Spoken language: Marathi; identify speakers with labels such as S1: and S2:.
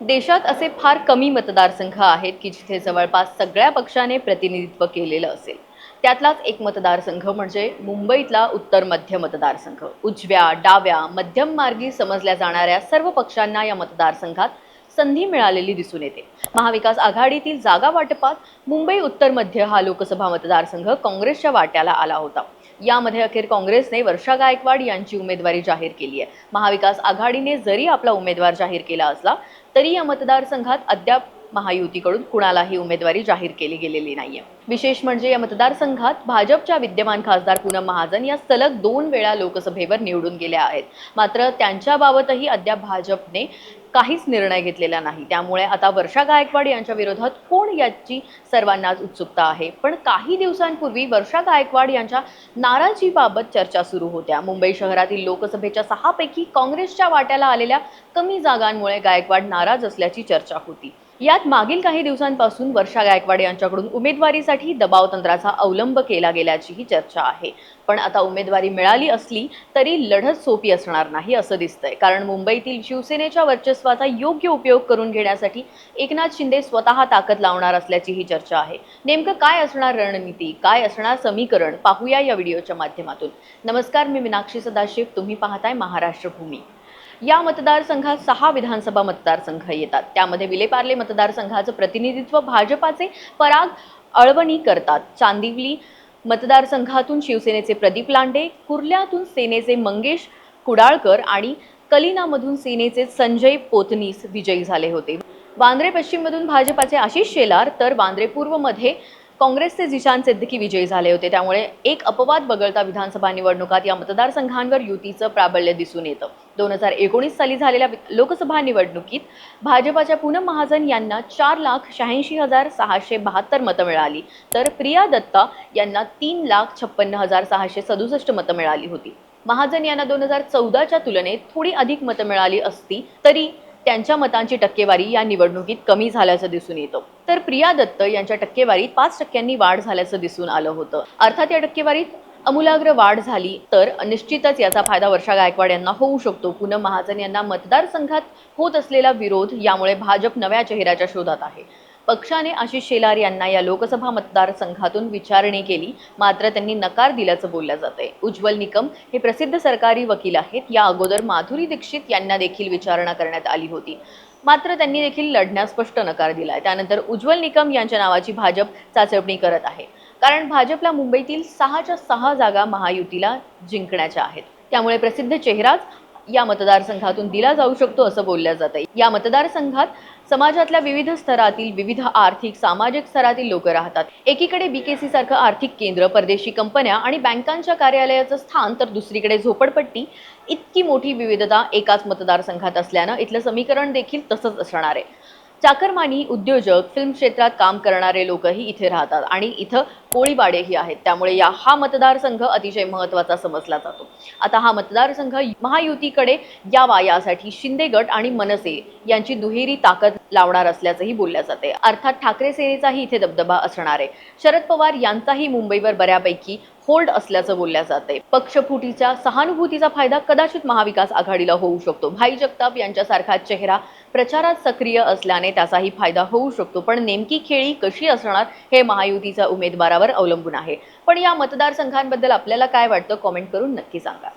S1: देशात असे फार कमी मतदारसंघ आहेत की जिथे जवळपास सगळ्या पक्षाने प्रतिनिधित्व केलेलं असेल. त्यातलाच एक मतदारसंघ म्हणजे मुंबईतला उत्तर मध्य मतदारसंघ. उजव्या डाव्या मध्यम मार्गी समजल्या जाणाऱ्या सर्व पक्षांना या मतदारसंघात संधी मिळालेली दिसून येते. महाविकास आघाडीतील जागा वाटपात मुंबई उत्तर मध्य हा लोकसभा मतदारसंघ काँग्रेसच्या वाट्याला आला होता. यामध्ये अखेर काँग्रेसने वर्षा गायकवाड यांची उमेदवारी जाहीर केली आहे. महाविकास आघाडीने जरी आपला उमेदवार जाहीर केला असला तरी या मतदारसंघात अद्याप महायुतीकडून कुणालाही उमेदवारी जाहीर केली गेलेली नाहीये. विशेष म्हणजे या मतदारसंघात भाजपच्या विद्यमान खासदार पूनम महाजन या सलग दोन वेळा लोकसभेवर निवडून गेल्या आहेत. मात्र त्यांच्याबाबतही अद्याप भाजपने काहीच निर्णय घेतलेला नाही. त्यामुळे आता वर्षा गायकवाड यांच्या विरोधात कोण याची सर्वांनाच उत्सुकता आहे? पण काही दिवसांपूर्वी वर्षा गायकवाड यांच्या नाराजीबाबत चर्चा सुरू होत्या. मुंबई शहरातील लोकसभेच्या सहापैकी काँग्रेसच्या वाट्याला आलेल्या कमी जागांमुळे गायकवाड नाराज असल्याची चर्चा होती. यात मागील काही दिवसांपासून वर्षा गायकवाड यांच्याकडून उमेदवारीसाठी दबाव तंत्राचा अवलंब केला गेल्याचीही चर्चा आहे. पण आता उमेदवारी मिळाली असली तरी लढत सोपी असणार नाही असं दिसतंय. कारण मुंबईतील शिवसेनेच्या वर्चस्वाचा योग्य उपयोग करून घेण्यासाठी एकनाथ शिंदे स्वतः ताकद लावणार असल्याची ही चर्चा आहे. नेमकं काय असणार रणनीती? काय असणार समीकरण? पाहूया या व्हिडिओच्या माध्यमातून. नमस्कार मी मीनाक्षी सदाशिव. तुम्ही पाहताय महाराष्ट्र भूमी. या मतदारसंघात सहा विधानसभा मतदारसंघ येतात. त्यामध्ये विलेपार्ले मतदारसंघाचं प्रतिनिधित्व भाजपाचे पराग अळवणी करतात. चांदिवली मतदारसंघातून शिवसेनेचे प्रदीप लांडे कुर्ल्यातून सेनेचे मंगेश कुडाळकर आणि कलिनामधून सेनेचे संजय पोतनीस विजयी झाले होते. वांद्रे पश्चिममधून भाजपाचे आशिष शेलार तर वांद्रे पूर्वमध्ये काँग्रेसचे जिशान सिद्दीकी विजयी झाले होते. त्यामुळे एक अपवाद वगळता विधानसभा निवडणुकात या मतदारसंघांवर युतीचं प्राबल्य दिसून येतं. दोन हजार एकोणीस साली झालेल्या लोकसभा निवडणुकीत भाजपाच्या पूनम महाजन यांना चार लाख शहाऐंशी हजार सहाशे बहात्तर मतं मिळाली. तर प्रिया दत्ता यांना तीन लाख छप्पन्न हजार सहाशे सदुसष्ट मतं मिळाली होती. महाजन यांना दोन हजार चौदाच्या तुलनेत थोडी अधिक मतं मिळाली असती तरी त्यांच्या मतांची टक्केवारी या निवडणुकीत कमी झाल्याचं दिसून येतं. तर प्रिया दत्त यांच्या टक्केवारीत पाच टक्क्यांनी वाढ झाल्याचं दिसून आलं होतं. अर्थात या टक्केवारीत अमूलाग्र वाढ झाली तर निश्चितच याचा फायदा वर्षा गायकवाड यांना होऊ शकतो. पूनम महाजन यांना मतदारसंघात होत असलेला विरोध यामुळे भाजप नव्या चेहऱ्याच्या शोधात आहे. पक्षाने आशिष शेलार यांना या लोकसभा मतदारसंघातून विचारणी केली. मात्र त्यांनी नकार दिल्याचं बोललं जातंय. उज्ज्वल निकम हे प्रसिद्ध सरकारी वकील आहेत. या अगोदर माधुरी दीक्षित यांना देखील विचारणा करण्यात आली होती. मात्र त्यांनी देखील लढण्यास स्पष्ट नकार दिलाय. त्यानंतर उज्ज्वल निकम यांच्या नावाची भाजप चाचपणी करत आहे. कारण भाजपला मुंबईतील सहाच्या सहा जागा महायुतीला जिंकण्याच्या आहेत. त्यामुळे प्रसिद्ध चेहराच या मतदारसंघातून दिला जाऊ शकतो असं बोललं जातं या मतदारसंघात समाजातल्या विविध स्तरातील विविध आर्थिक सामाजिक स्तरातील लोक राहतात. एकीकडे बीकेसी सारखं आर्थिक केंद्र परदेशी कंपन्या आणि बँकांच्या कार्यालयाचं स्थान तर दुसरीकडे झोपडपट्टी इतकी मोठी विविधता एकाच मतदारसंघात असल्यानं इथलं समीकरण देखील तसंच असणार आहे. चाकरमानी उद्योजक फिल्म क्षेत्रात काम करणारे लोकही इथे राहतात आणि इथं कोळीवाडेही आहेत. त्यामुळे या हा मतदारसंघ अतिशय महत्त्वाचा समजला जातो. आता हा मतदारसंघ महायुतीकडे यावा यासाठी शिंदे गट आणि मनसे यांची दुहेरी ताकद लावणार असल्याचंही बोलल्या जाते. अर्थात ठाकरे सेनेचाही इथे दबदबा असणार आहे. शरद पवार यांचाही मुंबईवर बऱ्यापैकी होल्ड असल्याचं बोलल्या जाते. पक्षफुटीच्या सहानुभूतीचा फायदा कदाचित महाविकास आघाडीला होऊ शकतो. भाई जगताप यांच्यासारखा चेहरा प्रचारात सक्रिय असल्याने त्याचाही फायदा होऊ शकतो. पण नेमकी खेळी कशी असणार हे महायुतीच्या उमेदवारावर अवलंबून आहे. पण या मतदारसंघांबद्दल आपल्याला काय वाटतं कॉमेंट करून नक्की सांगा.